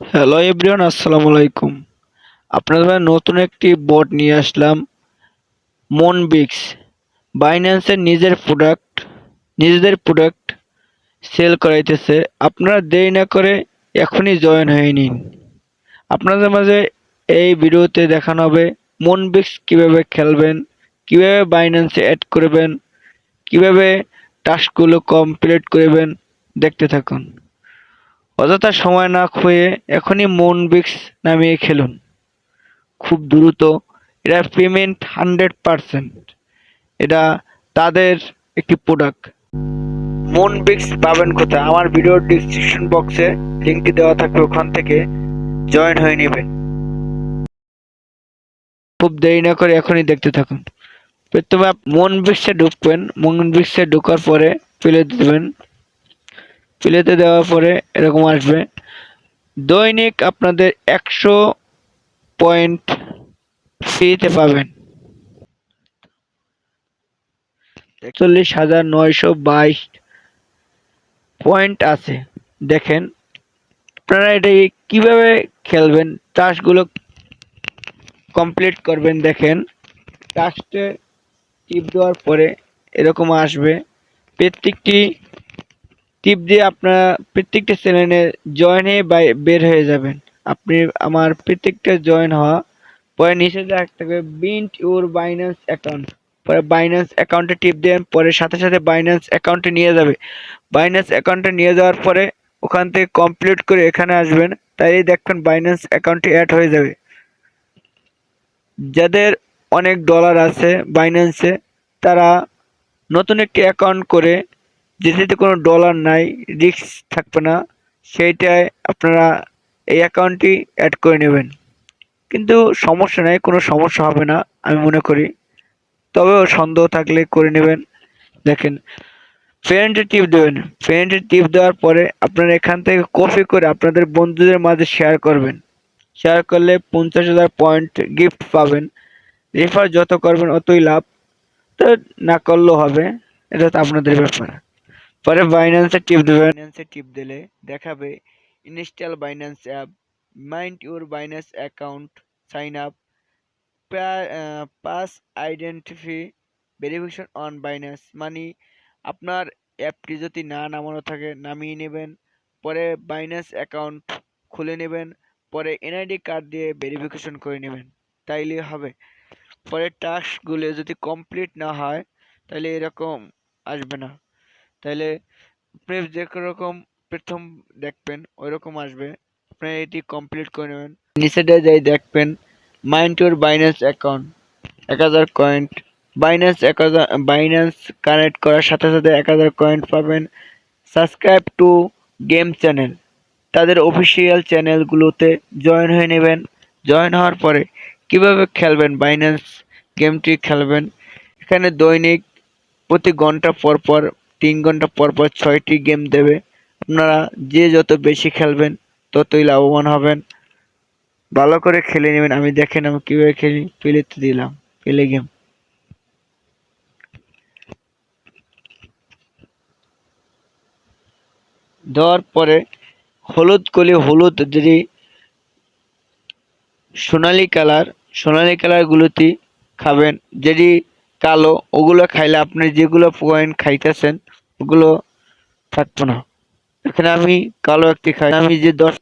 Hello everyone আসসালামু আলাইকুম আপনাদের নতুন একটি বট নিয়ে আসলাম মনবিক্স বাইন্যান্সের নিজের প্রোডাক্ট নিজেদের প্রোডাক্ট সেল করাইতেছে। আপনারা দেরি না করে এখনই জয়েন হয়ে নিন। আপনাদের মাঝে এই ভিডিওতে দেখানো হবে মনবিক্স কীভাবে খেলবেন, কীভাবে বাইন্যান্সে অ্যাড করবেন, কীভাবে টাস্কগুলো কমপ্লিট করবেন। দেখতে থাকুন। অযথা সময় না খুঁয়ে এখনই মনবিক্স নামিয়ে খেলুন। খুব দ্রুত এটা পেমেন্ট হান্ড্রেড পারসেন্ট। এটা তাদের একটি প্রোডাক্ট। মনবিক্স পাবেন কোথায়? আমার ভিডিও ডিসক্রিপশন বক্সে লিঙ্কটি দেওয়া থাকবে ওখান থেকে। জয়েন হয়ে নেবেন। খুব দেরি না করে এখনই দেখতে থাকুন। প্রথমে মনবিক্সে ঢুকবেন। মনবিক্সে ঢোকার পরে ফেলে দেবেন। প্লেতে দেওয়ার পরে এরকম আসবে। দৈনিক আপনাদের একশো পয়েন্ট ফ্রিতে পাবেন। একচল্লিশ হাজার নয়শো বাইশ পয়েন্ট আছে। দেখেন, আপনারা এটা কীভাবে খেলবেন, টাস্কগুলো কমপ্লিট করবেন দেখেন। টাস্কে টিপ দেওয়ার পরে এরকম আসবে। প্রত্যেকটি টিপ দিয়ে আপনারা প্রত্যেকটা চ্যানেলে জয়েন হয়ে বের হয়ে যাবেন। আপনি আমার প্রত্যেকটা জয়েন হওয়া, পরে নিচে দেখ থাকবে বিন্ট ইউর বাইন্যান্স অ্যাকাউন্ট পরে বাইন্যান্স অ্যাকাউন্টে টিপ দেন, পরে সাথে সাথে বাইন্যান্স অ্যাকাউন্টে নিয়ে যাবে। বাইন্যান্স অ্যাকাউন্টে নিয়ে যাওয়ার পরে ওখান থেকে কমপ্লিট করে এখানে আসবেন তাই দেখবেন বাইন্যান্স অ্যাকাউন্টে অ্যাড হয়ে যাবে। যাদের অনেক ডলার আছে বাইন্যান্সে তারা নতুন একটি অ্যাকাউন্ট করে যেটিতে কোনো ডলার নাই রিস্ক থাকবে না, সেইটায় আপনারা এই অ্যাকাউন্টটি অ্যাড করে নেবেন। কিন্তু সমস্যা নেই, কোনো সমস্যা হবে না, আমি মনে করি। তবেও সন্দেহ থাকলে করে নেবেন। দেখেন ফ্রেন্ডে টিপ দেবেন। ফ্রেন্ডে টিপ দেওয়ার পরে আপনারা এখান থেকে কপি করে আপনাদের বন্ধুদের মাঝে শেয়ার করবেন। শেয়ার করলে পঞ্চাশ হাজার পয়েন্ট গিফট পাবেন। রেফার যত করবেন, অতই লাভ। তো না করলেও হবে, এটা তো আপনাদের ব্যাপার। পরে বাইন্যান্সে টিপ দেবেন বাইন্যান্সে টিপ দিলে দেখাবে install Binance app mind your Binance account sign up pass identify verification on Binance মানে আপনার অ্যাপটি যদি না নামানো থাকে, নামিয়ে নেবেন, পরে বাইন্যান্স অ্যাকাউন্ট খুলে নেবেন, পরে এনআইডি কার্ড দিয়ে ভেরিফিকেশন করে নেবেন, তাইলে হবে। পরে টাস্কগুলো যদি কমপ্লিট না হয় তাহলে এরকম আসবে না। তাহলে আপনি যে রকম প্রথম দেখবেন ওই রকম আসবে। আপনি এটি কমপ্লিট করে নেবেন। নিচেটা যাই দেখবেন মাইন্ড টুর বাইন্যান্স অ্যাকাউন্ট এক হাজার কয়েন্ট বাইন্যান্স এক হাজার বাইন্যান্স কানেক্ট করার সাথে সাথে এক হাজার কয়েন্ট পাবেন। সাবস্ক্রাইব টু গেম চ্যানেল তাদের অফিসিয়াল চ্যানেলগুলোতে জয়েন হয়ে নেবেন। জয়েন হওয়ার পরে কীভাবে খেলবেন বাইন্যান্স গেমটি খেলবেন? এখানে দৈনিক প্রতি ঘণ্টা পর পর তিন ঘণ্টা পর পর ছয়টি গেম দেবে। আপনারা যে যত বেশি খেলবেন, ততই লাভবান হবেন। ভালো করে খেলে নেবেন। আমি দেখেন আমি কীভাবে খেলি। প্লেতে দিলাম। প্লে গেম দেওয়ার পরে হলুদ কলি, হলুদ যদি সোনালি কালার, সোনালি কালারগুলোতে খাবেন। যদি কালো, ওগুলো খাইলে আপনি যেগুলো পয়েন্ট খাইতেছেন ওগুলো থাকব না। এখানে আমি কালো একটি খাই। আমি যে দশ,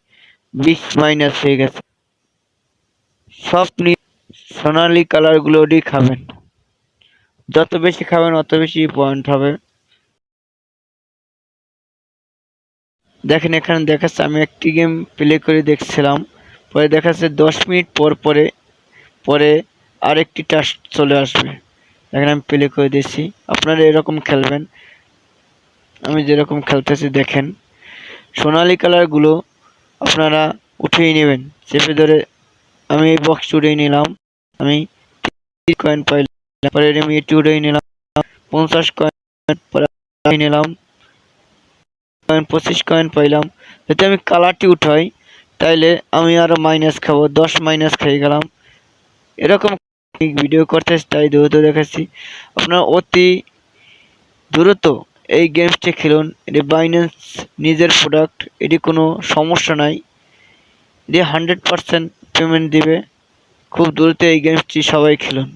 বিশ মাইনাস হয়ে গেছে। সব সোনালি কালারগুলোরই খাবেন। যত বেশি খাবেন, অত বেশি পয়েন্ট হবে। দেখেন, এখানে দেখাচ্ছে, আমি একটি গেম প্লে করে দেখছিলাম। পরে দেখাচ্ছে, দশ মিনিট পর পরে পরে আরেকটি টাস্ক চলে আসবে। দেখেন আমি প্লে করে দিয়েছি। আপনারা এরকম খেলবেন। আমি যেরকম খেলতেছি, দেখেন। সোনালি কালারগুলো আপনারা উঠিয়ে নেবেন, চেপে ধরে আমি এই বক্স উঠিয়ে নিলাম। আমি কয়েন পাইলাম পরে আমি এটি উঠিয়ে নিলাম। পঞ্চাশ কয়েন নিলাম। কয়েন পঁচিশ কয়েন পাইলাম। যদি আমি কালারটি উঠাই, তাইলে আমি আরও মাইনাস খাব, দশ মাইনাস খেয়ে গেলাম। এরকম ভিডিও করতে তাই দ্রুত দেখাচ্ছি। আপনার অতি দ্রুত এই গেমসটি খেলুন। এটি বাইন্যান্স নিজের প্রোডাক্ট এটি কোনো সমস্যা নাই। দিয়ে হান্ড্রেড পারসেন্ট পেমেন্ট দেবে। খুব দ্রুত এই গেমসটি সবাই খেলুন।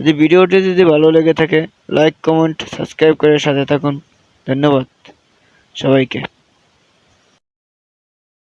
যদি ভিডিওটি যদি ভালো লেগে থাকে লাইক কমেন্ট সাবস্ক্রাইব করে সাথে থাকুন। ধন্যবাদ সবাইকে।